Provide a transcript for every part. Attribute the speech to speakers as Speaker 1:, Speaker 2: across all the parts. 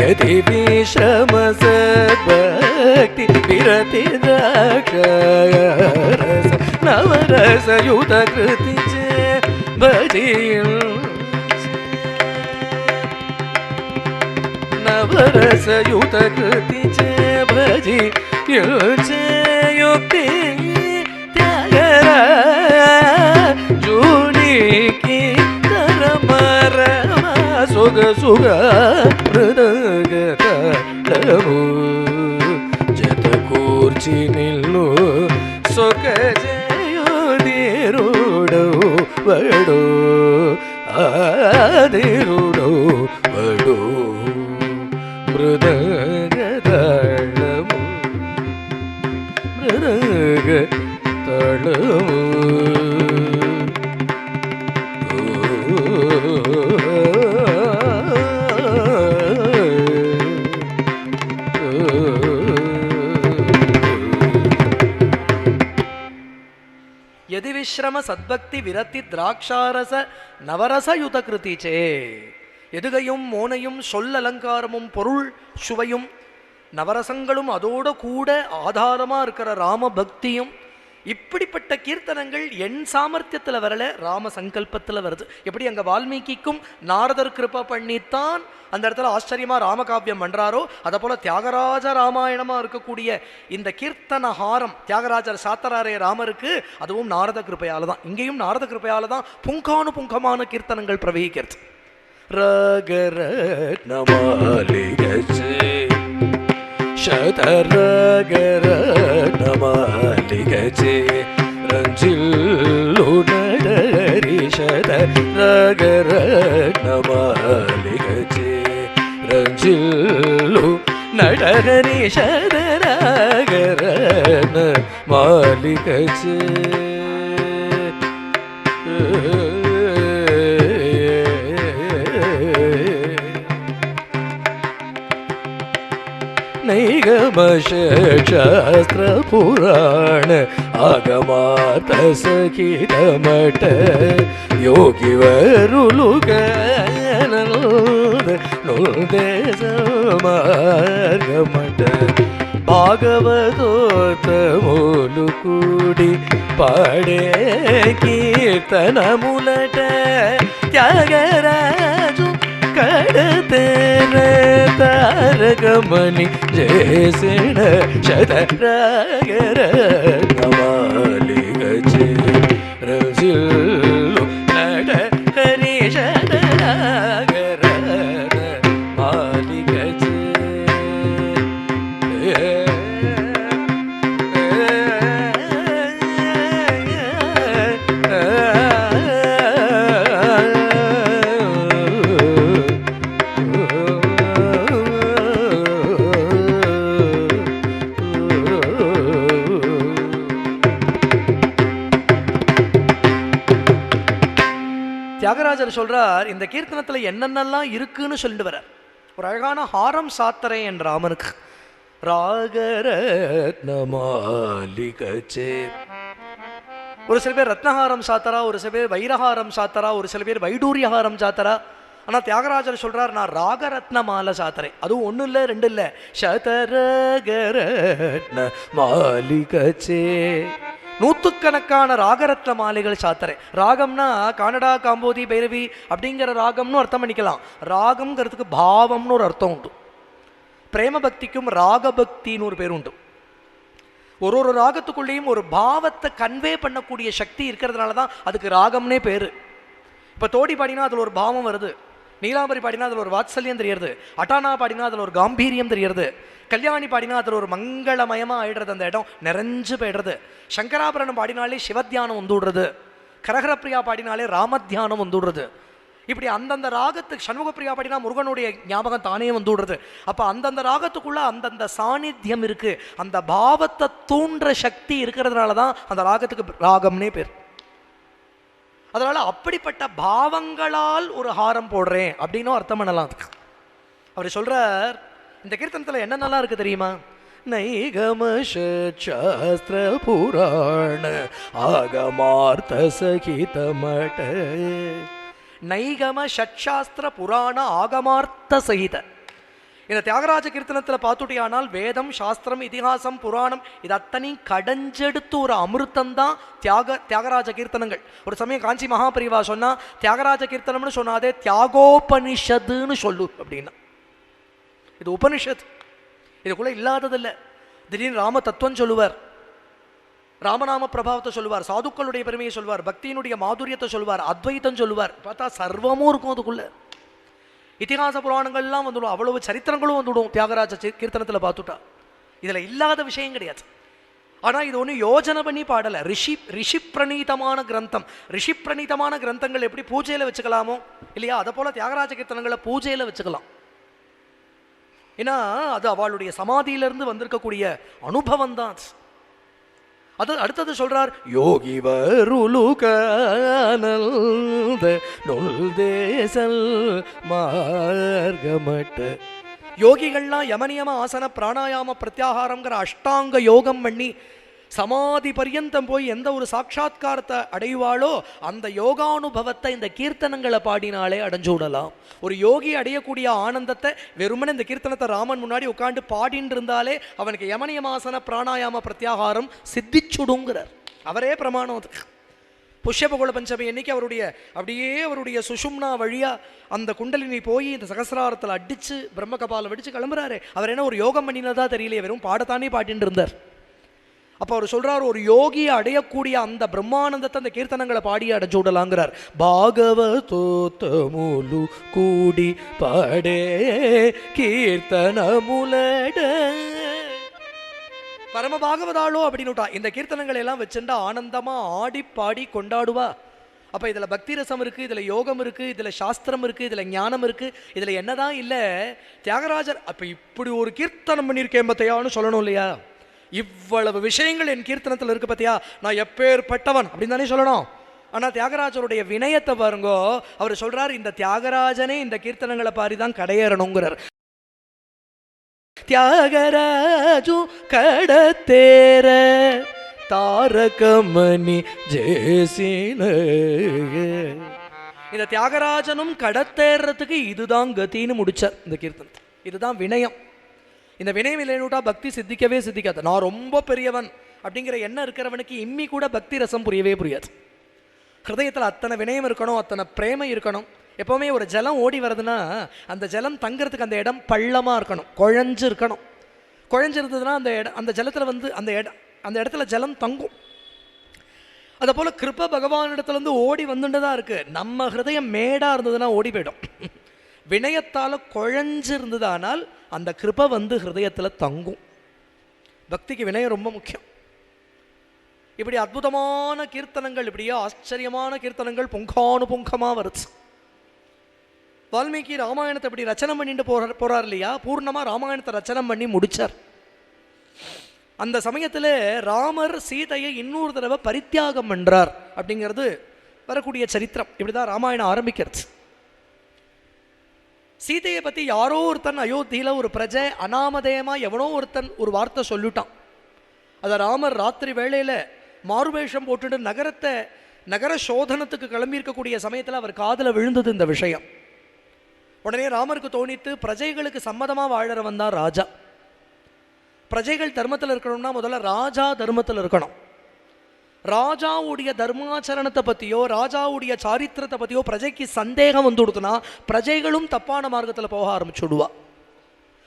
Speaker 1: यदि विश्रम सद्भक्ति विरति रस नवरसयुत कृति च भजी नवरसयुत कृति च भजी युज युक्ति त्यागरा जूनी की तरमरा സുഖ സുഖ മൃദഗതലമു ജത കൂർച്ചി നിന്നു സുഖ ജയോതിരുടോ വടോ? ആതിരുടോ വടോ?
Speaker 2: മൃദഗതളമു മൃദഗതളമു சத்பக்தி விரத்தி திராட்சாரச நவரச யுத கிருதி எதுகையும் மோனையும் சொல் அலங்காரமும் பொருள் சுவையும் நவரசங்களும் அதோடு கூட ஆதாரமாக இருக்கிற ராம பக்தியும் இப்படிப்பட்ட கீர்த்தனங்கள் என் சாமர்த்தியத்தில் வரல ராம சங்கல்பத்தில் வருது. எப்படி அங்கே வால்மீகிக்கும் நாரதர் கிருப்பா பண்ணித்தான் அந்த இடத்துல ஆச்சரியமாக ராமகாவியம் பண்ணுறாரோ அதை போல் தியாகராஜ ராமாயணமாக இருக்கக்கூடிய இந்த கீர்த்தன ஹாரம் தியாகராஜர் சாத்தராரே ராமருக்கு அதுவும் நாரத கிருப்பையால் தான். இங்கேயும் நாரத கிருப்பையால் தான் புங்கானு புங்கமான கீர்த்தனங்கள் பிரவகிக்கிறது.
Speaker 1: ரகரட்னமாலிகே ശതരഗരമാലികേ രഞ്ജില്ലുടരി ശതരഗരമാലികേ ചില്ലു നടരീശരാഗരന മാലികച്ച് नैगमशास्त्र पुराण आगमात सखित मठ योगी योगिवरुलुगनन्द దేశమారమట భాగవతోతములు కూడి పాడే కీర్తనములట త్యాగరాజు కడతేర తారకమణి చేసిన శతరాగర నమాలిగ చేసిల్లు నడ హరిష
Speaker 2: தியாகராஜர் சொல்கிறார் இந்த கீர்த்தனத்துல என்னென்னலாம் இருக்குன்னு சொல்லிட்டு வர்றார். ஒரு அழகான ஹாரம் சாத்தரை என் ராமனுக்கு.
Speaker 1: ராகரத்னமாலிகச்சே
Speaker 2: ஒரு சில பேர் ரத்னஹாரம் சாத்தரா ஒரு சில பேர் வைரஹாரம் சாத்தரா ஒரு சில பேர் வைடூரியஹாரம் சாத்தரா. ஆனா தியாகராஜர் சொல்கிறார் நான் ராகரத்ன மாலை சாத்தரை அதுவும் ஒன்றும் இல்ல ரெண்டு இல்ல. சதரகரத்ன
Speaker 1: மாலிகச்சே
Speaker 2: நூற்றுக்கணக்கான ராகரத்ன மாலைகள் சாத்தரை ராகம்னா கானடா காம்போதி பைரவி அப்படிங்கிற ராகம்னு அர்த்தம் பண்ணிக்கலாம். ராகம்ங்கிறதுக்கு பாவம்னு ஒரு அர்த்தம் உண்டு. பிரேம பக்திக்கும் ராகபக்தின்னு ஒரு பேர் உண்டு. ஒரு ஒரு ராகத்துக்குள்ளேயும் ஒரு பாவத்தை கன்வே பண்ணக்கூடிய சக்தி இருக்கிறதுனால தான் அதுக்கு ராகம்னே பேர். இப்போ தோடி பாடினா அதில் ஒரு பாவம் வருது. நீலாம்பரி பாடினா அதில் ஒரு வாத்சல்யம் தெரியறது அட்டானா பாடினா அதில் ஒரு காம்பீரியம் தெரியறது கல்யாணி பாடினா அதில் ஒரு மங்களமயமாக ஆயிடுறது அந்த இடம் நிறைஞ்சு போயிடுறது. சங்கராபரணம் பாடினாலே சிவத்தியானம் வந்துடுறது கரகரப்பிரியா பாடினாலே ராமத்தியானம் வந்துடுறது இப்படி அந்தந்த ராகத்துக்கு சண்முகப்பிரியா பாடினா முருகனுடைய ஞாபகம் தானே வந்துடுறது அப்போ அந்தந்த ராகத்துக்குள்ள அந்தந்த சாநித்தியம் இருக்குது அந்த பாவத்தை தூண்டுற சக்தி இருக்கிறதுனால தான் அந்த ராகத்துக்கு ராகம்னே பேர். அதனால் அப்படிப்பட்ட பாவங்களால் ஒரு ஹாரம் போடுறேன் அப்படின்னும் அர்த்தம் பண்ணலாம். அதுக்கு அவர் சொல்கிறார் இந்த கீர்த்தனத்தில் என்ன நல்லா இருக்குது
Speaker 1: தெரியுமா நைகமசாஸ்திர புராண ஆகமார்த்த சகிதமட
Speaker 2: நைகம சட்சாஸ்திர புராண ஆகமார்த்த சகித. இந்த தியாகராஜ கீர்த்தனத்தில் பார்த்துட்டியானால் வேதம் சாஸ்திரம் இதிகாசம் புராணம் இது அத்தனையும் கடைஞ்செடுத்து ஒரு அமிர்தம் தான் தியாக தியாகராஜ கீர்த்தனங்கள். ஒரு சமயம் காஞ்சி மகாபரிவா சொன்னால் தியாகராஜ கீர்த்தனம்னு சொன்னாதே தியாகோபனிஷத்துன்னு சொல்லு அப்படின்னா. இது உபனிஷத். இதுக்குள்ளே இல்லாததில்லை. திடீர்னு ராம தத்துவம் சொல்லுவார். ராமநாம பிரபாவத்தை சொல்லுவார். சாதுக்களுடைய பெருமையை சொல்வார் பக்தியினுடைய மாதுரியத்தை சொல்வார் அத்வைத்தம் சொல்லுவார். பார்த்தா சர்வமும் இருக்கும் அதுக்குள்ளே. இத்திகாச புராணங்கள்லாம் வந்துடும். அவ்வளவு சரித்திரங்களும் வந்துவிடும் தியாகராஜ கீர்த்தனத்தில் பார்த்துட்டா. இதில் இல்லாத விஷயம் கிடையாது. ஆனால் இது ஒன்றும் யோஜனை பண்ணி பாடலை. ரிஷி ரிஷி பிரணீதமான கிரந்தம். ரிஷி பிரணீதமான கிரந்தங்கள் எப்படி பூஜையில் வச்சுக்கலாமோ? இல்லையா? அதை போல் தியாகராஜ கீர்த்தனங்களை பூஜையில் வச்சுக்கலாம். ஏன்னா அது அவளுடைய சமாதியிலிருந்து வந்திருக்கக்கூடிய அனுபவம் தான் அது. அடுத்தது சொல்றார்
Speaker 1: யோகி வருலுகானந்த நொல்தேசல் மார்கமட்ட
Speaker 2: யோகிகள்லாம் யமனியம ஆசன பிராணாயாம பிரத்யாகாரங்கிற அஷ்டாங்க யோகம் பண்ணி சமாதி பரியந்தம் போய் எந்த ஒரு சாட்சா்காரத்தை அடைவாளோ அந்த யோகானுபவத்தை இந்த கீர்த்தனங்களை பாடினாலே அடைஞ்சு விடலாம். ஒரு யோகி அடையக்கூடிய ஆனந்தத்தை வெறுமனே இந்த கீர்த்தனத்தை ராமன் முன்னாடி உட்காந்து பாடின்னு இருந்தாலே அவனுக்கு யமனியமாசன பிராணாயாம பிரத்யாகாரம் சித்திச்சுடுங்கிறார். அவரே பிரமாணம் அதுக்கு புஷ்யபகுல பஞ்சமி என்னைக்கு அவருடைய அப்படியே அவருடைய சுஷும்னா வழியாக அந்த குண்டலினி போய் இந்த சகசிராரத்தில் அடிச்சு பிரம்ம கபாலம் வெடிச்சு கிளம்புறாரு. அவர் என்ன ஒரு யோகம் பண்ணினதா தெரியலையே வெறும் பாடத்தானே பாட்டின்னு இருந்தார். அப்போ அவர் சொல்கிறார் ஒரு யோகியை அடையக்கூடிய அந்த பிரம்மானந்தத்தை அந்த கீர்த்தனங்களை பாடி அடைச்சுடலாங்கிறார் பாகவதோத்த
Speaker 1: தோத்தமுலு கூடி பாடே கீர்த்தனமுலட.
Speaker 2: பரம பாகவதாளோ அப்படின்னுட்டா இந்த கீர்த்தனங்களை எல்லாம் வச்சுட்டா ஆனந்தமாக ஆடி பாடி கொண்டாடுவா. அப்போ இதில் பக்தி ரசம் இருக்குது இதில் யோகம் இருக்குது இதில் சாஸ்திரம் இருக்குது இதில் ஞானம் இருக்குது இதில் என்னதான் இல்லை தியாகராஜர் அப்போ இப்படி ஒரு கீர்த்தனம் பண்ணியிருக்கேன் பத்தையான்னு சொல்லணும் இல்லையா? இவ்வளவு விஷயங்கள் என் கீர்த்தனத்தில் இருக்கு பார்த்தியா நான் எப்பேற்பட்டவன்? அப்படின்னு தானே சொல்லணும். ஆனால் தியாகராஜருடைய வினயத்தை பாருங்கோ. அவர் சொல்கிறார் இந்த தியாகராஜனே இந்த கீர்த்தனங்களை பாரி தான் கடையேறணுங்கிறார்.
Speaker 1: தியாகராஜு கடத்தேர தாரகமணி ஜெயசீன
Speaker 2: இந்த தியாகராஜனும் கடத்தேறதுக்கு இதுதான் கத்தின்னு முடிச்சார் இந்த கீர்த்தனத்தை. இதுதான் வினயம். இந்த வினயம் இல்லைன்னுட்டா பக்தி சித்திக்கவே சித்திக்காது. நான் ரொம்ப பெரியவன் அப்படிங்கிற எண்ணம் இருக்கிறவனுக்கு இம்மி கூட பக்தி ரசம் புரியவே புரியாது. ஹிருதயத்தில் அத்தனை வினயம் இருக்கணும் அத்தனை பிரேமை இருக்கணும். எப்போவுமே ஒரு ஜலம் ஓடி வருதுன்னா அந்த ஜலம் தங்குறதுக்கு அந்த இடம் பள்ளமாக இருக்கணும் குழஞ்சு இருக்கணும். குழஞ்சிருந்ததுன்னா அந்த இடம் அந்த ஜலத்தில் வந்து அந்த இடம் அந்த இடத்துல ஜலம் தங்கும். அதை போல் கிருப பகவானிடத்துலேருந்து ஓடி வந்துட்டு தான் இருக்குது நம்ம ஹிருதயம் மேடாக இருந்ததுன்னா ஓடி போயிடும். வினயத்தால் குழஞ்சு இருந்ததானால் அந்த கிருபை வந்து ஹிருதயத்தில் தங்கும். பக்திக்கு வினயம் ரொம்ப முக்கியம். இப்படி அற்புதமான கீர்த்தனங்கள் இப்படியே ஆச்சரியமான கீர்த்தனங்கள் பொங்கானு பொங்கமாக வருது. வால்மீகி ராமாயணத்தை இப்படி ரச்சனை பண்ணிட்டு போறார் போறார் இல்லையா? பூர்ணமாக ராமாயணத்தை ரச்சனை பண்ணி முடிச்சார். அந்த சமயத்தில் ராமர் சீதையை இன்னொரு தடவை பரித்தியாகம் பண்ணுறார் அப்படிங்கிறது வரக்கூடிய சரித்திரம். இப்படி தான் ராமாயணம் ஆரம்பிக்கிறது. சீதையை பற்றி யாரோ ஒருத்தன் அயோத்தியில் ஒரு பிரஜை அனாமதேயமாக எவனோ ஒருத்தன் ஒரு வார்த்தை சொல்லிட்டான். அதை ராமர் ராத்திரி வேளையில் மாறுவேஷம் போட்டுட்டு நகரத்தை நகர சோதனத்துக்கு கிளம்பி இருக்கக்கூடிய சமயத்தில் அவர் காதில் விழுந்தது இந்த விஷயம். உடனே ராமருக்கு தோணித்து பிரஜைகளுக்கு சம்மதமாக வாழறவன் தான் ராஜா. பிரஜைகள் தர்மத்தில் இருக்கணும்னா முதல்ல ராஜா தர்மத்தில் இருக்கணும். ராஜாவுடைய தர்மாச்சரணத்தை பற்றியோ ராஜாவுடைய சாரித்திரத்தை பற்றியோ பிரஜைக்கு சந்தேகம் வந்து கொடுத்துனா பிரஜைகளும் தப்பான மார்க்கத்தில் போக ஆரம்பிச்சுடுவா.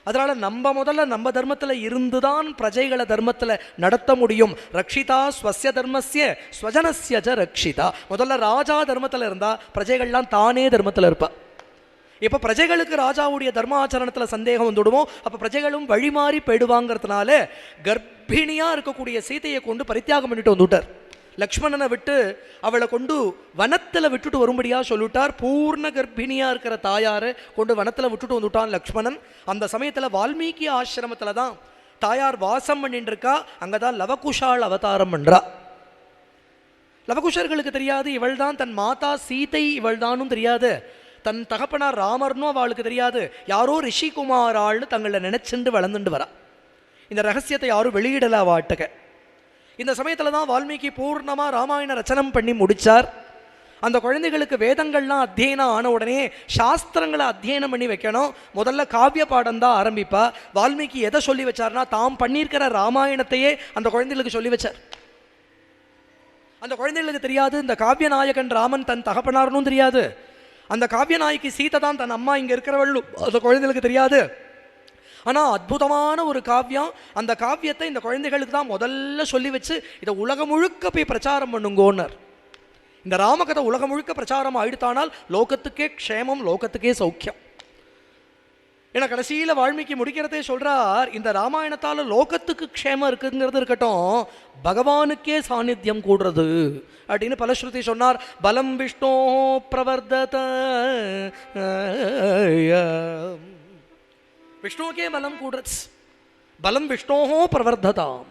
Speaker 2: அதனால் நம்ம முதல்ல நம்ம தர்மத்தில் இருந்துதான் பிரஜைகளை தர்மத்தில் நடத்த முடியும். ரக்ஷிதா ஸ்வசிய தர்மஸ்ய ஸ்வஜனஸ்ய ஜ ரக்ஷிதா. முதல்ல ராஜா தர்மத்தில் இருந்தால் பிரஜைகள்லாம் தானே தர்மத்தில் இருப்பாள் இப்போ பிரஜைகளுக்கு ராஜாவுடைய தர்மாச்சரணத்தில் சந்தேகம் வந்துடுமோ அப்போ பிரஜைகளும் வழிமாறி போயிடுவாங்கிறதுனால கர்ப்பிணியாக இருக்கக்கூடிய சீதையை கொண்டு பரித்தியாகம் பண்ணிட்டு வந்துவிட்டார் லக்ஷ்மணனை விட்டு அவளை கொண்டு வனத்தில் விட்டுட்டு வரும்படியாக சொல்லிட்டார் பூர்ண கர்ப்பிணியாக இருக்கிற தாயாரை கொண்டு வனத்தில் விட்டுட்டு வந்துட்டான் லக்ஷ்மணன். அந்த சமயத்தில் வால்மீகி ஆசிரமத்தில் தான் தாயார் வாசம் பண்ணிட்டு இருக்கா அங்கே தான் லவகுஷால் அவதாரம் பண்ணுறா லவகுஷர்களுக்கு தெரியாது இவள் தான் தன் மாதா சீதை இவள் தானும் தெரியாது. தன் தகப்பனார் ராமர்னும் அவளுக்கு தெரியாது. யாரோ ரிஷிகுமாராள்னு தங்களை நினைச்சுண்டு வளர்ந்துட்டு வரா. இந்த ரகசியத்தை யாரும் வெளியிடல வாட்டுக்க இந்த சமயத்தில் தான் வால்மீகி பூர்ணமாக ராமாயண ரச்சனம் பண்ணி முடித்தார் அந்த குழந்தைகளுக்கு வேதங்கள்லாம் அத்தியனம் ஆன உடனே சாஸ்திரங்களை அத்தியனம் பண்ணி வைக்கணும். முதல்ல காவிய பாடம் தான் ஆரம்பிப்பா. வால்மீகி எதை சொல்லி வச்சார்னா தாம் பண்ணியிருக்கிற ராமாயணத்தையே அந்த குழந்தைகளுக்கு சொல்லி வச்சார். அந்த குழந்தைகளுக்கு தெரியாது இந்த காவிய நாயகன் ராமன் தன் தகப்பனார்னும் தெரியாது. அந்த காவிய நாயகி சீதை தான் தன் அம்மா இங்கே இருக்கிறவள் அந்த குழந்தைகளுக்கு தெரியாது. ஆனால் அற்புதமான ஒரு காவியம். அந்த காவியத்தை இந்த குழந்தைகளுக்கு தான் முதல்ல சொல்லி வச்சு இதை உலகம் முழுக்க போய் பிரச்சாரம் பண்ணுங்கோன்னர். இந்த ராமகதை உலகம் முழுக்க பிரச்சாரம் ஆயிடுத்தானால் லோகத்துக்கே க்ஷேமம் லோகத்துக்கே சௌக்கியம். ஏன்னா கடைசியில் வால்மீகி முடிக்கிறதே சொல்கிறார் இந்த ராமாயணத்தால் லோகத்துக்கு க்ஷேமம் இருக்குங்கிறது இருக்கட்டும் பகவானுக்கே சாநித்தியம் கூடுறது. அப்படின்னு பலஸ்ருதி சொன்னார் பலம் விஷ்ணோ பிரவர்தத விஷ்ணுவுக்கே பலம் கூடுறது. பலம் விஷ்ணோகோ பிரவர்த்ததாம்.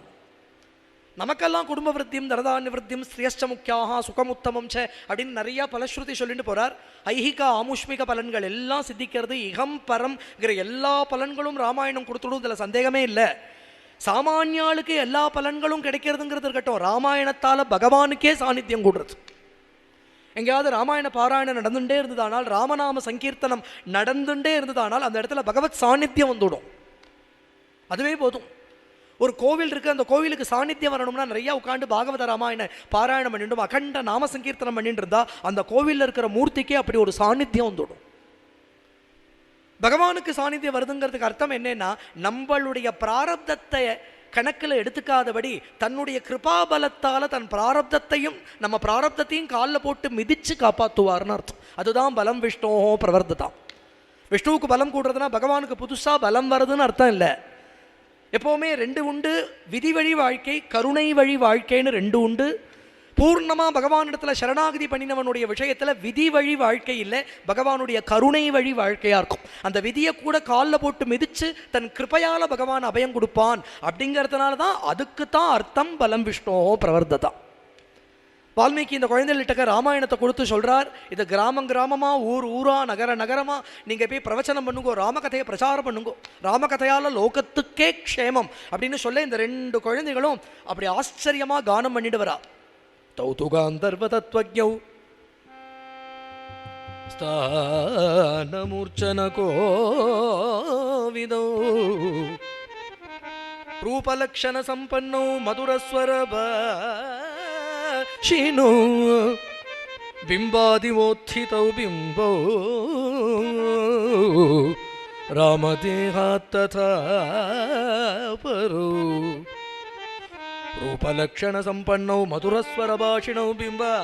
Speaker 2: நமக்கெல்லாம் குடும்ப விருத்தியும் தரதானிய விருத்தியும் ஸ்ரீயஷ்ட முக்கியாக சுகமுத்தமம் ச அப்படின்னு நிறைய பலஸ்ருதி சொல்லிட்டு போறார். ஐஹிக ஆமுஷ்மிக பலன்கள் எல்லாம் சித்திக்கிறது இகம் பரம்ங்கிற எல்லா பலன்களும் ராமாயணம் கொடுத்துடும் இதில் சந்தேகமே இல்லை. சாமானியாளுக்கு எல்லா பலன்களும் கிடைக்கிறதுங்கிறது இருக்கட்டும் ராமாயணத்தால் பகவானுக்கே சாநித்தியம் கூடுறது. எங்கேயாவது ராமாயண பாராயணம் நடந்துட்டே இருந்ததானால் ராமநாம சங்கீர்த்தனம் நடந்துட்டே இருந்ததானால் அந்த இடத்துல பகவத் சாநித்தியம் வந்துவிடும். அதுவே போதும். ஒரு கோவில் இருக்குது அந்த கோவிலுக்கு சாநித்தியம் வரணும்னா நிறையா உட்காந்து பாகவத ராமாயண பாராயணம் பண்ணிட்டு அகண்ட நாம சங்கீர்த்தனம் பண்ணிட்டு இருந்தால் அந்த கோவிலில் இருக்கிற மூர்த்திக்கே அப்படி ஒரு சாநித்தியம் வந்துடும் பகவானுக்கு சாநித்தியம் வருதுங்கிறதுக்கு அர்த்தம் என்னன்னா நம்மளுடைய பிராரப்தத்தை கணக்கில் எடுத்துக்காதபடி தன்னுடைய கிருபாபலத்தால் தன் பிராரப்தத்தையும் நம்ம பிராரப்தத்தையும் காலில் போட்டு மிதித்து காப்பாற்றுவார்னு அர்த்தம். அதுதான் பலம் விஷ்ணோ பிரவர்த்ததாம். விஷ்ணுவுக்கு பலம் கூடுறதுனா பகவானுக்கு புதுசாக பலம் வருதுன்னு அர்த்தம் இல்லை. எப்போவுமே ரெண்டு உண்டு விதி வழி வாழ்க்கை கருணை வழி வாழ்க்கைன்னு ரெண்டு உண்டு பூர்ணமாக பகவானிடத்தில் சரணாகதி பண்ணினவனுடைய விஷயத்தில் விதி வழி வாழ்க்கை இல்லை பகவானுடைய கருணை வழி வாழ்க்கையாக இருக்கும். அந்த விதியை கூட காலில் போட்டு மிதித்து தன் கிருபையால் பகவான் அபயம் கொடுப்பான் அப்படிங்கிறதுனால தான் அதுக்கு தான் அர்த்தம் பலம் விஷ்ணோ பிரவர்த்ததா. வால்மீகி இந்த குழந்தைகள்கிட்ட ராமாயணத்தை கொடுத்து சொல்கிறார் இது கிராமம் கிராமமாக ஊர் ஊராக நகர நகரமாக நீங்கள் போய் பிரவச்சனம் பண்ணுங்கோ ராமகதையை பிரச்சாரம் பண்ணுங்கோ ராமகதையால் லோகத்துக்கே க்ஷேமம் அப்படின்னு சொல்ல இந்த ரெண்டு குழந்தைகளும் அப்படி ஆச்சரியமாக கானம் பண்ணிட்டு வரா. ತೌತು
Speaker 1: ಸ್ಥಾನಮೂರ್ಛನ ಸ್ಥಾನಮೂರ್ಛನಕೋವಿದೌ
Speaker 2: ರೂಪಲಕ್ಷಣ ಸಂಪನ್ನೌ ಮಧುರಸ್ವರಭ
Speaker 1: ಶೀನೋ. ಬಿಂಬಾದಿವೋತ್ಥಿತೌ ಬಿಂಬೌ. ರಾಮದೇಹ ತಥಾ ಪರೋ.
Speaker 2: रूपलक्षणसम्पन्नौ मधुरस्वरभाषिणौ बिम्बादिवोत्थितौ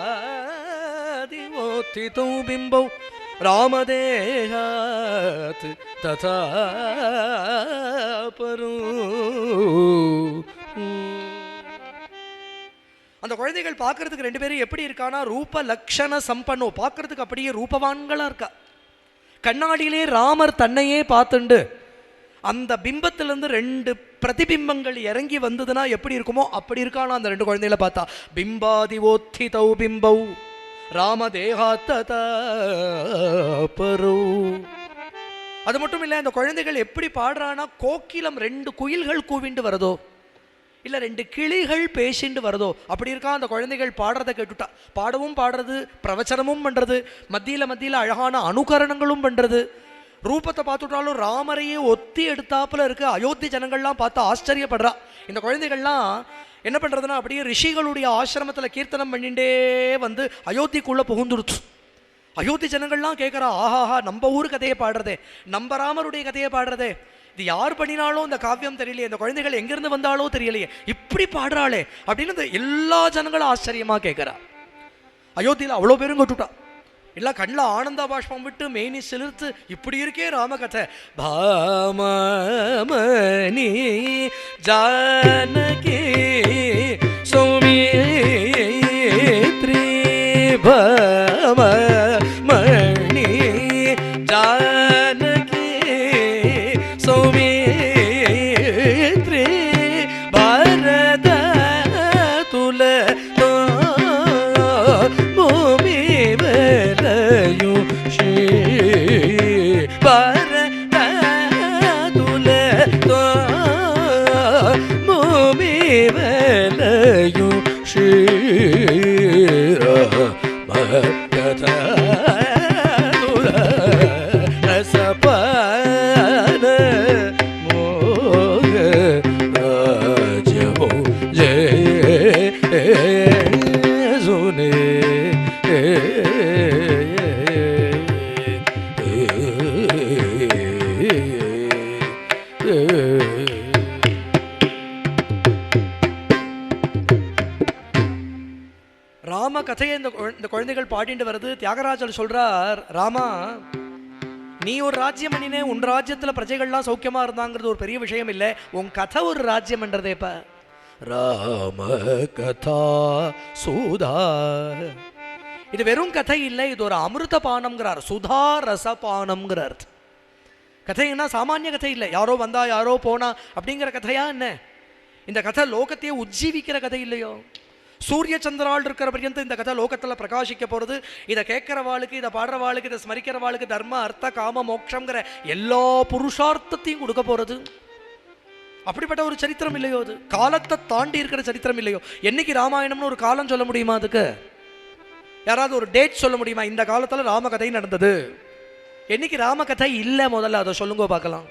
Speaker 2: बिम्बौ रामदेहात्
Speaker 1: तथा परु।
Speaker 2: அந்த குழந்தைகள் பார்க்கறதுக்கு ரெண்டு பேரும் எப்படி இருக்கானா ரூப லக்ஷண சம்பன்னோ பார்க்கறதுக்கு அப்படியே ரூபவான்களாக இருக்கா. கண்ணாடியிலே ராமர் தன்னையே பார்த்துண்டு அந்த பிம்பத்திலேருந்து ரெண்டு பிரதிபிம்பங்கள் இறங்கி வந்ததுன்னா எப்படி இருக்குமோ அப்படி இருக்கானா அந்த ரெண்டு குழந்தைகளை பார்த்தா. பிம்பாதி ஓத்தி தௌ பிம்பௌ ராமதேகாத்த
Speaker 1: परो
Speaker 2: அது மட்டும் இல்லை அந்த குழந்தைகள் எப்படி பாடுறானா கோக்கிலம் ரெண்டு குயில்கள் கூவிண்டு வரதோ இல்லை ரெண்டு கிளிகள் பேசிண்டு வருதோ அப்படி இருக்கா அந்த குழந்தைகள் பாடுறதை கேட்டுட்டா. பாடவும் பாடுறது பிரவச்சனமும் பண்ணுறது மத்தியில் மத்தியில் அழகான அனுகரணங்களும் பண்ணுறது ரூபத்தை பார்த்துட்டாலும் ராமரையே ஒத்தி எடுத்தாப்புல இருக்க அயோத்தி ஜனங்கள்லாம் பார்த்து ஆச்சரியப்படுறா. இந்த குழந்தைகள்லாம் என்ன பண்ணுறதுன்னா அப்படியே ரிஷிகளுடைய ஆசிரமத்தில் கீர்த்தனம் பண்ணிட்டே வந்து அயோத்திக்குள்ளே புகுந்துடுச்சு அயோத்தி ஜனங்கள்லாம் கேட்குறா ஆஹாஹா நம்ம ஊர் கதையை பாடுறதே நம்ம ராமருடைய கதையை பாடுறதே. இது யார் பண்ணினாலும் இந்த காவியம் தெரியலையே இந்த குழந்தைகள் எங்கேருந்து வந்தாலோ தெரியலையே இப்படி பாடுறாளே அப்படின்னு இந்த எல்லா ஜனங்களும் ஆச்சரியமாக கேட்குறா அயோத்தியில் அவ்வளோ பேரும் கொட்டுட்டா. ಇಲ್ಲ
Speaker 1: ಕಣ್ಣ ಆನಂದ ಭಾಷೆ ಬಿಟ್ಟು ಮೇನಿ ಸಿಲಿರ್ತು ಇಪ್ಪಡಿ ಇರಿಕೆ ರಾಮಕಥೆ ಭಾಮನಿ ಜಾನಕಿ ಸೋಮೇತ್ರಿ ಭಾಮ சுனே ராம கதையை
Speaker 2: இந்த இந்த குழந்தைகள் பாடிட்டு வருது தியாகராஜர் சொல்றார் ராமா நீ ஒரு ராஜ்யம் பண்ணினே உன் ராஜ்யத்தில் பிரஜைகள்லாம் சௌக்கியமாக இருந்தாங்கிறது ஒரு பெரிய விஷயம் இல்லை. உன் கதை ஒரு ராஜ்யம் இப்போ.
Speaker 1: ராம கதா சுதா.
Speaker 2: இது வெறும் கதை இல்லை இது ஒரு அமிர்த பானம்ங்கிறார் சுதா ரசபானம்ங்கிறார். கதைன்னா சாமானிய கதை இல்லை. யாரோ வந்தா யாரோ போனா அப்படிங்கிற கதையா என்ன? இந்த கதை லோகத்தையே உஜ்ஜீவிக்கிற கதை இல்லையோ? சூரிய சந்திரால் இருக்கிற பர்யந்த இந்த கதை லோகத்தில் பிரகாசிக்க போகிறது இதை கேட்குறவாளுக்கு இதை பாடுறவாளுக்கு இதை ஸ்மரிக்கிறவாளுக்கு தர்ம அர்த்த காம மோட்சங்கிற எல்லா புருஷார்த்தத்தையும் கொடுக்க போகிறது அப்படிப்பட்ட ஒரு சரித்திரம் இல்லையோ அது? காலத்தை தாண்டி இருக்கிற சரித்திரம் இல்லையோ? என்னைக்கு ராமாயணம்னு ஒரு காலம் சொல்ல முடியுமா அதுக்கு? யாராவது ஒரு டேட் சொல்ல முடியுமா? இந்த காலத்தில் ராமகதை நடந்தது. என்னைக்கு ராமகதை இல்லை முதல்ல? அதை சொல்லுங்க பார்க்கலாம்.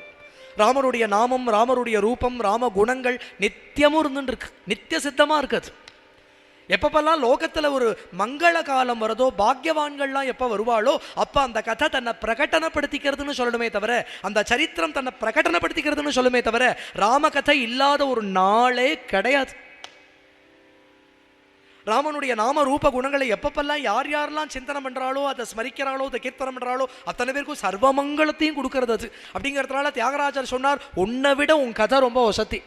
Speaker 2: ராமருடைய நாமம் ராமருடைய ரூபம் ராம குணங்கள் நித்தியமும் இருந்துட்டு இருக்கு. நித்திய சித்தமாக இருக்குது எப்பப்பெல்லாம் லோகத்தில் ஒரு மங்கள காலம் வருதோ பாக்யவான்கள்லாம் எப்போ வருவாளோ அப்போ அந்த கதை தன்னை பிரகடனப்படுத்திக்கிறதுன்னு சொல்லணுமே தவிர அந்த சரித்திரம் தன்னை பிரகடனப்படுத்திக்கிறதுன்னு சொல்லுமே தவிர ராமகதை இல்லாத ஒரு நாளே கிடையாது. ராமனுடைய நாம ரூப குணங்களை எப்பப்பெல்லாம் யார் யாரெல்லாம் சிந்தனை பண்ணுறாளோ அதை ஸ்மரிக்கிறாளோ அதை கீர்த்தனம் பண்ணுறாளோ அத்தனை பேருக்கும் சர்வமங்கலத்தையும் கொடுக்கறது அது. அப்படிங்கிறதுனால தியாகராஜர் சொன்னார் உன்னை விட உன் கதை ரொம்ப வசதி.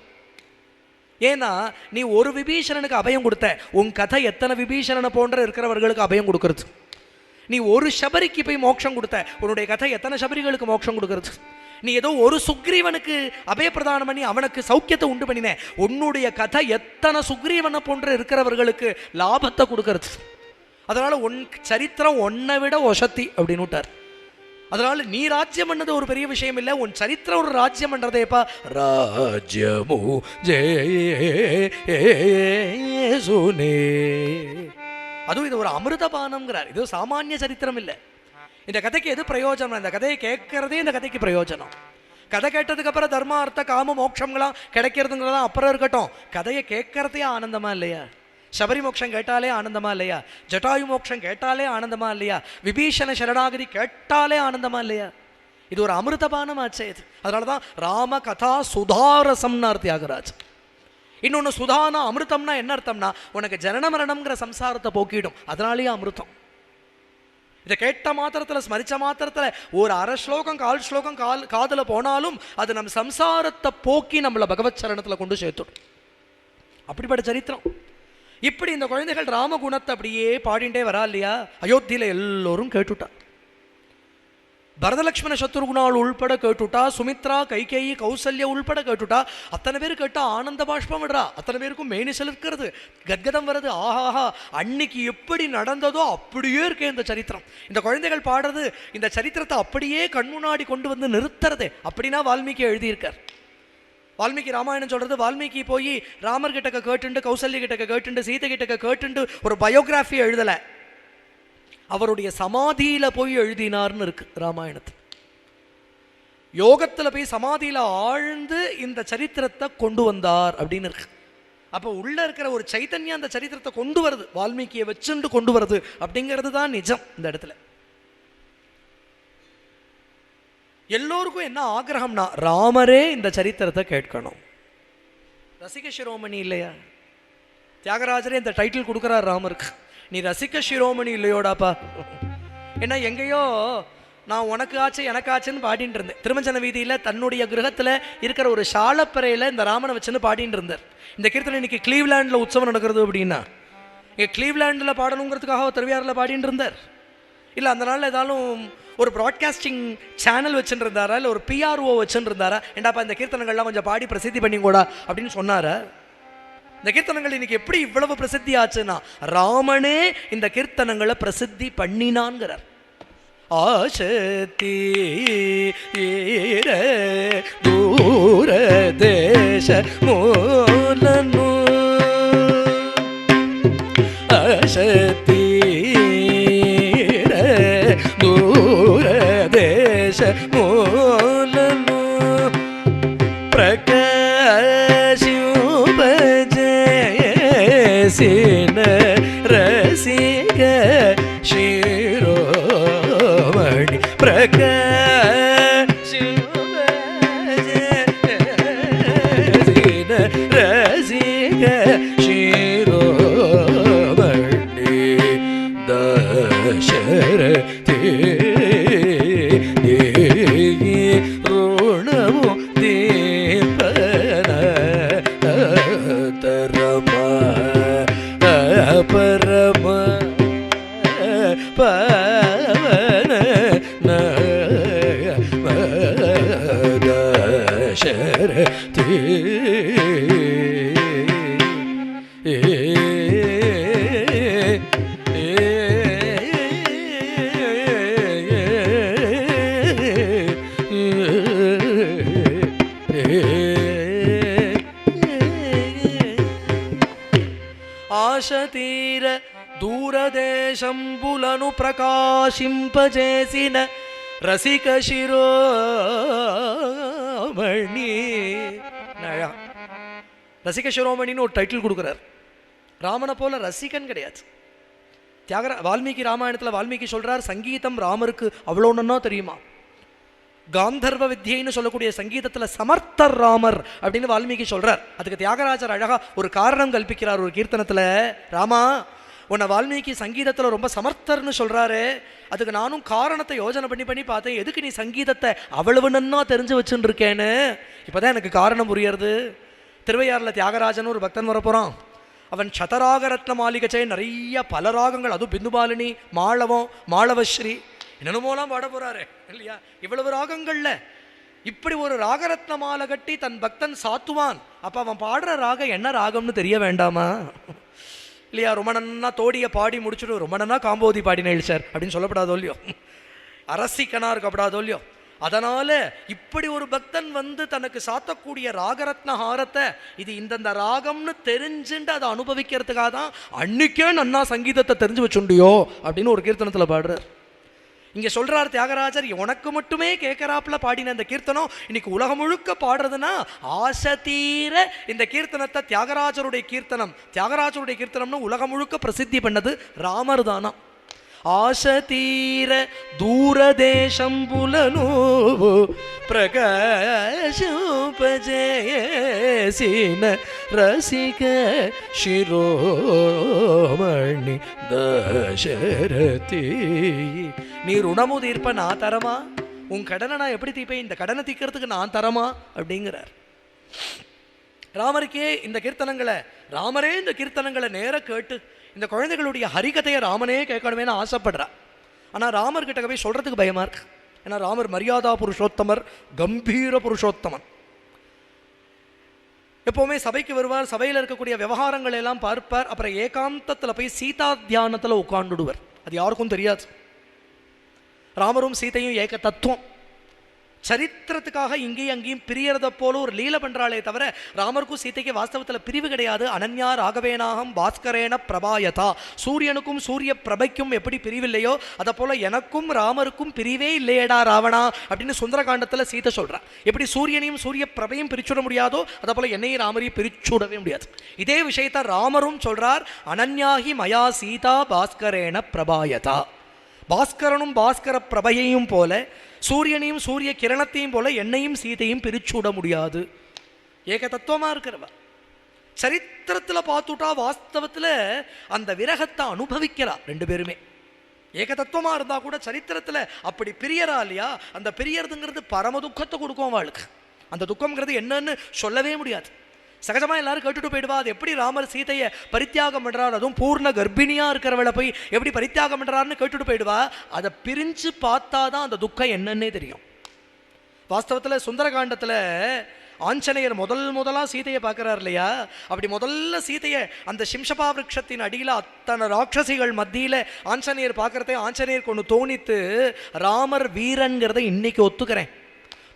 Speaker 2: ஏன்னா நீ ஒரு விபீஷணனுக்கு அபயம் கொடுத்த உன் கதை எத்தனை விபீஷணனை போன்ற இருக்கிறவர்களுக்கு அபயம் கொடுக்கறது? நீ ஒரு சபரிக்கு போய் மோட்சம் கொடுத்த உன்னுடைய கதை எத்தனை சபரிகளுக்கு மோட்சம் கொடுக்கறது? நீ ஏதோ ஒரு சுக்ரீவனுக்கு அபயப்பிரதானம் பண்ணி அவனுக்கு சௌக்கியத்தை உண்டு பண்ணின உன்னுடைய கதை எத்தனை சுக்ரீவனை போன்ற இருக்கிறவர்களுக்கு லாபத்தை கொடுக்கறது? அதனால் உன் சரித்திரம் ஒன்றை விட ஒசத்தி அப்படின்னு விட்டார். அதனால நீ ராஜ்யம் பண்ணது ஒரு பெரிய விஷயம் இல்லை உன் சரித்திரம் ஒரு ராஜ்யம் பண்றதேப்பா
Speaker 1: ராஜ்யமு ஜேசுனே
Speaker 2: அதுவும் இது ஒரு அமிர்தபானம்ங்கிறார் இது சாமானிய சரித்திரம் இல்லை. இந்த கதைக்கு எது பிரயோஜனம்? இந்த கதையை கேட்கறதே இந்த கதைக்கு பிரயோஜனம். கதை கேட்டதுக்கு அப்புறம் தர்ம அர்த்த காம மோட்சம்லாம் கிடைக்கிறதுங்கிறதெல்லாம் அப்புறம் இருக்கட்டும். கதையை கேட்கறதே ஆனந்தமா இல்லையா? சபரி மோட்சம் கேட்டாலே ஆனந்தமா இல்லையா ஜட்டாயு மோட்சம் கேட்டாலே ஆனந்தமா இல்லையா விபீஷண சரணாகதி கேட்டாலே ஆனந்தமா இல்லையா இது ஒரு அமிர்தபானம் ஆச்சே இது அதனால தான் ராம கதா சுதாரசம்னார் தியாகராஜ் இன்னொன்று சுதானா அமிர்தம்னா என்ன அர்த்தம்னா உனக்கு ஜனன மரணம்ங்கிற சம்சாரத்தை போக்கிடும் அதனாலேயே அமிர்தம் இதை கேட்ட மாத்திரத்தில் ஸ்மரிச்ச மாத்திரத்தில் ஒரு அரை ஸ்லோகம் கால் ஸ்லோகம் கால் காதில் போனாலும் அது நம் சம்சாரத்தை போக்கி நம்மளை பகவத் சரணத்தில் கொண்டு சேர்த்துடும் அப்படிப்பட்ட சரித்திரம் இப்படி இந்த குழந்தைகள் ராமகுணத்தை அப்படியே பாடிண்டே வரா இல்லையா? அயோத்தியில எல்லோரும் கேட்டுட்டா. பரதலக்ஷ்மண சத்ருகுணால் உள்பட கேட்டுட்டா சுமித்ரா கைகேயி கௌசல்யா உள்பட கேட்டுட்டா. அத்தனை பேர் கேட்டா ஆனந்த பாஷ்பம் விடுறா. அத்தனை பேருக்கும் மேனி செலுக்கிறது கத்கதம் வருது ஆஹாஹா. அன்னைக்கு எப்படி நடந்ததோ அப்படியே இருக்கே இந்த சரித்திரம். இந்த குழந்தைகள் பாடுறது இந்த சரித்திரத்தை அப்படியே கண்முன்னாடி கொண்டு வந்து நிறுத்துறது. அப்படின்னா வால்மீகி எழுதியிருக்கார். வால்மீகி ராமாயணம் சொல்றது வால்மீகி போய் ராமர் கிட்டக்க கேட்டுண்டு கௌசல்ய கிட்டக்க கேட்டுண்டு சீதை கிட்டக்க கேட்டுண்டு ஒரு பயோகிராஃபி எழுதலை. அவருடைய சமாதியில போய் எழுதினார்னு இருக்கு ராமாயணத்தில். யோகத்தில் போய் சமாதியில் ஆழ்ந்து இந்த சரித்திரத்தை கொண்டு வந்தார் அப்படின்னு இருக்கு. அப்போ உள்ளே இருக்கிற ஒரு சைத்தன்யம் அந்த சரித்திரத்தை கொண்டு வருது வால்மீகியை வச்சுண்டு கொண்டு வருது அப்படிங்கிறது தான் நிஜம் இந்த இடத்துல. எல்லோருக்கும் என்ன ஆகிரகம்னா ராமரே இந்த சரித்திரத்தை கேட்கணும். ரசிக சிரோமணி இல்லையா? தியாகராஜரே இந்த டைட்டில் கொடுக்குறாரு ராமருக்கு. நீ ரசிக்க சிரோமணி இல்லையோடாப்பா. ஏன்னா எங்கேயோ நான் உனக்கு ஆச்சு எனக்கு ஆச்சுன்னு பாடிட்டு இருந்தேன். திருமஞ்சன வீதியில் தன்னுடைய கிரகத்தில் இருக்கிற ஒரு சாலப்பறையில் இந்த ராமனை வச்சுன்னு பாடிட்டு இருந்தார். இந்த கீர்த்தனை இன்னைக்கு கிளீவ்லாண்டில் உற்சவம் நடக்கிறது அப்படின்னா இங்கே கிளீவ்லாண்டில் பாடணுங்கிறதுக்காக திருவியாரில் பாடிட்டு இருந்தார். இல்லை அந்த நாளில் ஏதாலும் ஒரு ப்ராட்காஸ்டிங் சேனல் வச்சுருந்தாரா? இல்லை ஒரு பிஆர்ஓ வச்சுருந்தாரா? ஏண்டாப்பா இந்த கீர்த்தனங்கள்லாம் கொஞ்சம் பாடி பிரசித்தி பண்ணிக்கூடா அப்படின்னு சொன்னார்? இந்த கீர்த்தனங்கள் இன்னைக்கு எப்படி இவ்வளவு பிரசித்தி ஆச்சுன்னா ராமனே இந்த கீர்த்தனங்களை பிரசித்தி பண்ணினான்கிறார். ஆசத்தி
Speaker 1: ஈர தூர தேச
Speaker 2: மூலனு. ஆசத்தி ప్రకాశింపజేసిన రసిక శిరోమణి நழா ரசிக சிரோமணின்னு ஒரு டைட்டில் கொடுக்குறார் ராமனை போல ரசிகன் கிடையாது தியாகரா வால்மீகி ராமாயணத்தில் வால்மீகி சொல்றார் சங்கீதம் ராமருக்கு அவ்வளோ நன்னா தெரியுமா காந்தர்வ வித்யைன்னு சொல்லக்கூடிய சங்கீதத்தில் சமர்த்தர் ராமர் அப்படின்னு வால்மீகி சொல்றார் அதுக்கு தியாகராஜர் அழகா ஒரு காரணம் கல்பிக்கிறார் ஒரு கீர்த்தனத்தில் ராமா உன்னை வால்மீகி சங்கீதத்தில் ரொம்ப சமர்த்தர்னு சொல்கிறாரு அதுக்கு நானும் காரணத்தை யோசனை பண்ணி பண்ணி பார்த்தேன். எதுக்கு நீ சங்கீதத்தை அவ்வளவு நன்னா தெரிஞ்சு வச்சுன்னு இருக்கேன்னு இப்போதான் எனக்கு காரணம் புரியறது. திருவையாறில் தியாகராஜன் ஒரு பக்தன் வரப்போகிறான் அவன் சதராக ரத்ன மாளிகச்சே நிறைய பல ராகங்கள். அதுவும் பிந்துபாலினி மாளவம் மாளவஸ்ரீ. என்னென்னமோலாம் பாட போகிறாரு இல்லையா? இவ்வளவு ராகங்கள்ல. இப்படி ஒரு ராகரத்ன மாலை கட்டி தன் பக்தன் சாத்துவான். அப்போ அவன் பாடுற ராகம் என்ன ராகம்னு தெரிய வேண்டாமா? இல்லையா ரொம்ப நன்னா தோடியை பாடி முடிச்சுட்டு ரொம்ப நன்னா காம்போதி பாடினேள் சார் அப்படின்னு சொல்லப்படாதோ இல்லையோ? அரசிக்கனாக இருக்கப்படாதோ இல்லையோ? அதனால் இப்படி ஒரு பக்தன் வந்து தனக்கு சாத்தக்கூடிய ராகரத்ன ஹாரத்தை இது இந்தந்த ராகம்னு தெரிஞ்சுட்டு அதை அனுபவிக்கிறதுக்காக தான் அன்னைக்கே நன்னா சங்கீதத்தை தெரிஞ்சு வச்சுண்டியோ அப்படின்னு ஒரு கீர்த்தனத்தில் பாடுறார். இங்கே சொல்கிறார் தியாகராஜர் உனக்கு மட்டுமே கேட்கறாப்புல பாடின இந்த கீர்த்தனம் இன்னைக்கு உலகம் முழுக்க பாடுறதுன்னா ஆசை தீர இந்த கீர்த்தனத்தை தியாகராஜருடைய கீர்த்தனம் தியாகராஜருடைய கீர்த்தனம்னு உலகம் முழுக்க பிரசித்தி பண்ணது ராமர் தானா? ఆశ తీర దూరదేశంబులను ప్రకాశోపజేసిన రసిక శిరోమణి దశరథి நீ ருணமு தீர்ப்ப நான் தரமா உன் கடனை நான் எப்படி தீப்பேன் இந்த கடனை தீர்க்கறதுக்கு நான் தரமா அப்படிங்கிறார் ராமருக்கே இந்த கீர்த்தனங்களை ராமரே இந்த கீர்த்தனங்களை நேர கேட்டு இந்த குழந்தைகளுடைய ஹரிகதையை ராமனே கேட்கணுமேனு ஆசைப்படுறா. ஆனால் ராமர் கிட்ட போய் சொல்றதுக்கு பயமா இருக்கு. ஏன்னா ராமர் மரியாதா புருஷோத்தமர் கம்பீர புருஷோத்தமன். எப்போவுமே சபைக்கு வருவார் சபையில் இருக்கக்கூடிய விவகாரங்கள் எல்லாம் பார்ப்பார் அப்புறம் ஏகாந்தத்தில் போய் சீதா தியானத்தில் உட்காந்துடுவர் அது யாருக்கும் தெரியாது. ராமரும் சீதையும் ஏக தத்துவம். சரித்திரத்துக்காக இங்கேயும் அங்கேயும் பிரியறத போல ஒரு லீல பண்றாளே தவிர ராமருக்கும் சீதைக்கு வாஸ்தவத்தில் பிரிவு கிடையாது. அனன்யா ராகவேனாகம் பாஸ்கரேன பிரபாயதா. சூரியனுக்கும் சூரிய பிரபைக்கும் எப்படி பிரிவில்லையோ அதை போல எனக்கும் ராமருக்கும் பிரிவே இல்லையடா ராவணா அப்படின்னு சுந்தரகாண்டத்தில் சீதை சொல்றா. எப்படி சூரியனையும் சூரிய பிரபையும் பிரிச்சுட முடியாதோ அதை போல என்னையும் ராமரையும் பிரிச்சுடவே முடியாது. இதே விஷயத்தை ராமரும் சொல்றார் அனன்யாகி மயா சீதா பாஸ்கரேன பிரபாயதா. பாஸ்கரனும் பாஸ்கர பிரபையையும் போல சூரியனையும் சூரிய கிரணத்தையும் போல என்னையும் சீதையும் பிரிச்சு விட முடியாது. ஏக தத்துவமாக இருக்கிறவ. சரித்திரத்தில் பார்த்துட்டா வாஸ்தவத்தில் அந்த விரகத்தை அனுபவிக்கிறா ரெண்டு பேருமே. ஏக தத்துவமாக இருந்தால் கூட சரித்திரத்தில் அப்படி பிரியறா இல்லையா? அந்த பிரியறதுங்கிறது பரம துக்கத்தை கொடுக்கும் அவளுக்கு. அந்த துக்கம்ங்கிறது என்னன்னு சொல்லவே முடியாது. சகஜமாக எல்லாரும் கேட்டுட்டு போயிடுவா. அது எப்படி ராமர் சீதையை பரித்தியாகம் பண்ணுறாரு அதுவும் பூர்ண கர்ப்பிணியாக இருக்கிறவளை போய் எப்படி பரித்தியாகம் பண்ணுறாருன்னு கேட்டுட்டு போயிடுவா. அதை பிரிஞ்சு பார்த்தா தான் அந்த துக்கம் என்னன்னே தெரியும். வாஸ்தவத்தில் சுந்தரகாண்டத்தில் ஆஞ்சநேயர் முதல் முதலாக சீதையை பார்க்குறார் இல்லையா? அப்படி முதல்ல சீதையை அந்த சிம்சபா விரக்ஷத்தின் அடியில் அத்தனை ராட்சசிகள் மத்தியில் ஆஞ்சநேயர் பார்க்குறதே ஆஞ்சநேயர் கொண்டு தோணித்து ராமர் வீரன்கிறத இன்னைக்கு ஒத்துக்கிறேன்.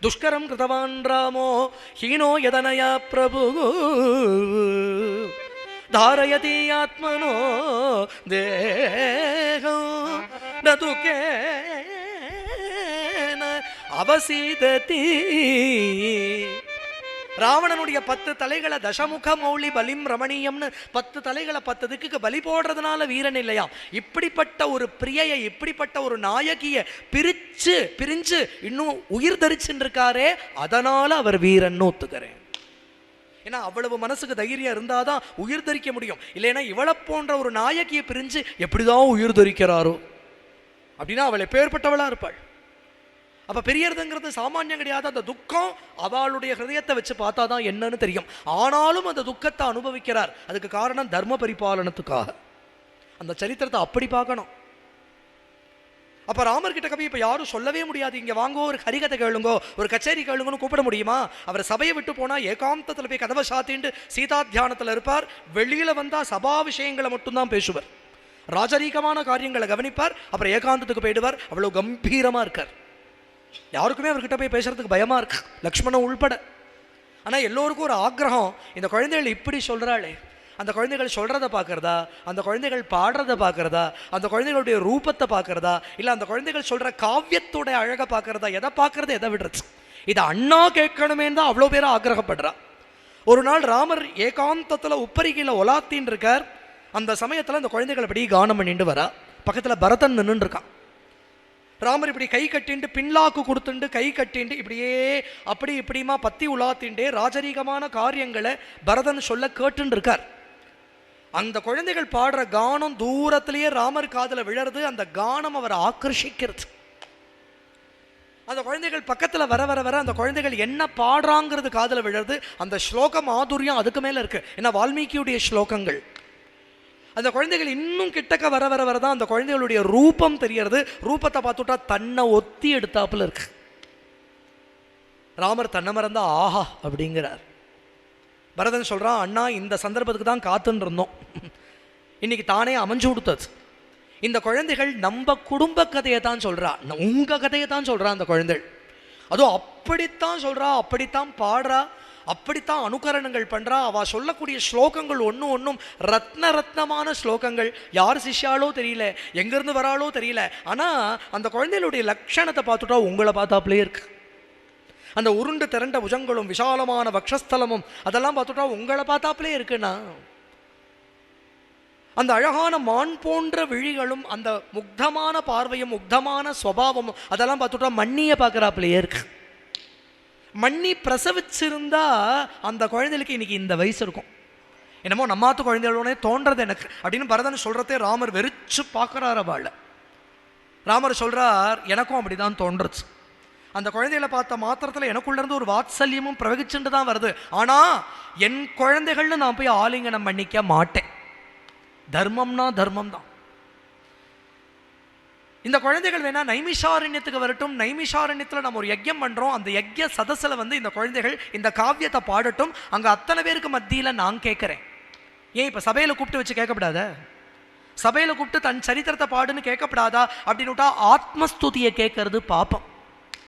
Speaker 2: దుష్కరం కృతవాన్ రామో హీనో యదనయా ప్రభు ధారయతి ఆత్మనో దేహం నతుకే అవసీదతి. ராவணனுடைய பத்து தலைகளை தசமுக மௌலி பலிம் ரமணீயம்னு பத்து தலைகளை பத்து திக்குக்கு பலி போடுறதுனால வீரன் இல்லையா? இப்படிப்பட்ட ஒரு பிரியையை இப்படிப்பட்ட ஒரு நாயகியை பிரிச்சு பிரிஞ்சு இன்னும் உயிர் தரிச்சுன்னு இருக்காரே அதனால அவர் வீரன் ஒத்துக்கிறேன் ஏன்னா அவ்வளவு மனசுக்கு தைரியம் இருந்தாதான் உயிர் தரிக்க முடியும். இல்லைன்னா இவளை போன்ற ஒரு நாயகியை பிரிஞ்சு எப்படிதான் உயிர் தரிக்கிறாரோ? அப்படின்னா அவள் எப்பேற்பட்டவளா இருப்பாள். அப்போ பெரியதுங்கிறது சாமானியம் கிடையாது. அந்த துக்கம் அவளுடைய ஹிருதயத்தை வச்சு பார்த்தா தான் என்னன்னு தெரியும். ஆனாலும் அந்த துக்கத்தை அனுபவிக்கிறார். அதுக்கு காரணம் தர்ம பரிபாலனத்துக்காக. அந்த சரித்திரத்தை அப்படி பார்க்கணும். அப்போ ராமர்கிட்ட கவி இப்போ யாரும் சொல்லவே முடியாது. இங்கே வாங்கோ ஒரு ஹரிகதை கேளுங்கோ ஒரு கச்சேரி கேளுங்கன்னு கூப்பிட முடியுமா? அவர் சபையை விட்டு போனால் ஏகாந்தத்தில் போய் கதவை சாத்தின்ட்டு சீதா தியானத்தில் இருப்பார். வெளியில் வந்தால் சபா விஷயங்களை மட்டும்தான் பேசுவார். ராஜரீகமான காரியங்களை கவனிப்பார். அப்புறம் ஏகாந்தத்துக்கு போயிடுவார். அவ்வளோ கம்பீரமாக இருக்கார். யாருக்குமே அவர்கிட்ட போய் பேசுறதுக்கு பயமா இருக்கு. லக்ஷ்மணன் உள்பட. ஆனா எல்லோருக்கும் ஒரு ஆக்கிரகம். இந்த குழந்தைகள் இப்படி சொல்றாளே. அந்த குழந்தைகள் சொல்கிறத பார்க்குறதா? அந்த குழந்தைகள் பாடுறத பார்க்குறதா? அந்த குழந்தைகளுடைய ரூபத்தை பார்க்குறதா? இல்ல அந்த குழந்தைகள் சொல்ற காவியத்தோட அழகை பார்க்குறதா? எதை பார்க்கறது எதை விடுறது? இதை அண்ணா கேட்கணுமே தான் அவ்வளோ பேரும் ஆக்கிரகப்படுறா. ஒரு நாள் ராமர் ஏகாந்தத்துல உப்பரிகையில் ஒலாத்தின்னு இருக்கார். அந்த சமயத்துல அந்த குழந்தைகள் அப்படியே கானம் பண்ணிட்டு வரா. பக்கத்துல பரதன் நின்றுருக்கான் இருக்கான். ராமர் இப்படி கை கட்டிண்டு பின்லாக்கு கொடுத்துண்டு கை கட்டிண்டு இப்படியே அப்படி இப்படிமா பத்தி உலாத்திண்டே ராஜரீகமான காரியங்களை பரதன் சொல்ல கேட்டுன்னு இருக்கார் அந்த குழந்தைகள் பாடுற கானம் தூரத்திலேயே ராமர் காதில் விழறது அந்த கானம் அவரை ஆக்கர்ஷிக்கிறது அந்த குழந்தைகள் பக்கத்தில் வர வர வர அந்த குழந்தைகள் என்ன பாடுறாங்கிறது காதில் விழறது அந்த ஸ்லோக மாதுரியம் அதுக்கு மேலே இருக்கு. ஏன்னா வால்மீகியுடைய ஸ்லோகங்கள். அந்த குழந்தைகள் இன்னும் கிட்டக்க வர வர வர தான் அந்த குழந்தைகளுடைய ரூபம் தெரியறது ரூபத்தை பார்த்துட்டா தன்னை ஒத்தி எடுத்தாப்புல இருக்கு. ராமர் தன்னை மறந்தா ஆஹா அப்படிங்கிறார். பரதன் சொல்கிறான் அண்ணா இந்த சந்தர்ப்பத்துக்கு தான் காத்துன்னு இருந்தோம். இன்னைக்கு தானே அமைஞ்சு கொடுத்தது. இந்த குழந்தைகள் நம்ம குடும்ப கதையை தான் சொல்கிறா உங்கள் கதையை தான் சொல்கிறா அந்த குழந்தைகள். அதுவும் அப்படித்தான் சொல்கிறா அப்படித்தான் பாடுறா. அப்படித்தான் அனுகரணங்கள் பண்ணுறா அவள் சொல்லக்கூடிய ஸ்லோகங்கள் ஒன்றும் ஒன்றும் ரத்ன ரத்னமான ஸ்லோகங்கள். யார் சிஷ்யாலோ தெரியல எங்கேருந்து வராளோ தெரியல. ஆனால் அந்த குழந்தைகளுடைய லட்சணத்தை பார்த்துட்டா உங்களை பார்த்தாப்லே இருக்கு. அந்த உருண்டு திரண்ட புஜங்களும் விசாலமான வக்ஷஸ்தலமும் அதெல்லாம் பார்த்துட்டா உங்களை பார்த்தாப்லே இருக்குண்ணா. அந்த அழகான மான் போன்ற விழிகளும் அந்த முக்தமான பார்வையும் முக்தமான சுவாவமும் அதெல்லாம் பார்த்துட்டா மண்ணியை பார்க்குறாப்புலையே இருக்கு. மண்ணி பிரசவிச்சிருந்தா அந்த குழந்தைகளுக்கு இன்னைக்கு இந்த வயசு இருக்கும். என்னமோ நம்மாத்து குழந்தைகளோடனே தோன்றது எனக்கு அப்படின்னு பரதன் சொல்கிறதே ராமர் வெறிச்சு பார்க்குறாரு அவளை. ராமர் சொல்கிறார் எனக்கும் அப்படிதான் தோன்றுச்சு. அந்த குழந்தைகளை பார்த்த மாத்திரத்தில் எனக்குள்ளேருந்து ஒரு வாத்சல்யமும் பிரவகிச்சுட்டு தான் வருது. ஆனால் என் குழந்தைகள்னு நான் போய் ஆலிங்கனம் பண்ணிக்க மாட்டேன். தர்மம்னா தர்மம் தான் இந்த குழந்தைகள் வேணால் நைமிஷாரண்யத்துக்கு வரட்டும். நைமிஷாரண்யத்தில் நம்ம ஒரு யஜ்யம் பண்ணுறோம் அந்த யஜ்ய சதஸில் வந்து இந்த குழந்தைகள் இந்த காவியத்தை பாடட்டும். அங்கே அத்தனை பேருக்கு மத்தியில் நான் கேட்குறேன் ஏன் இப்போ சபையில் கூப்பிட்டு வச்சு கேட்கப்படாத? சபையில் கூப்பிட்டு தன் சரித்திரத்தை பாடுன்னு கேட்கப்படாதா? அப்படின்னு விட்டா ஆத்மஸ்துதியை கேட்கறது பாப்பம்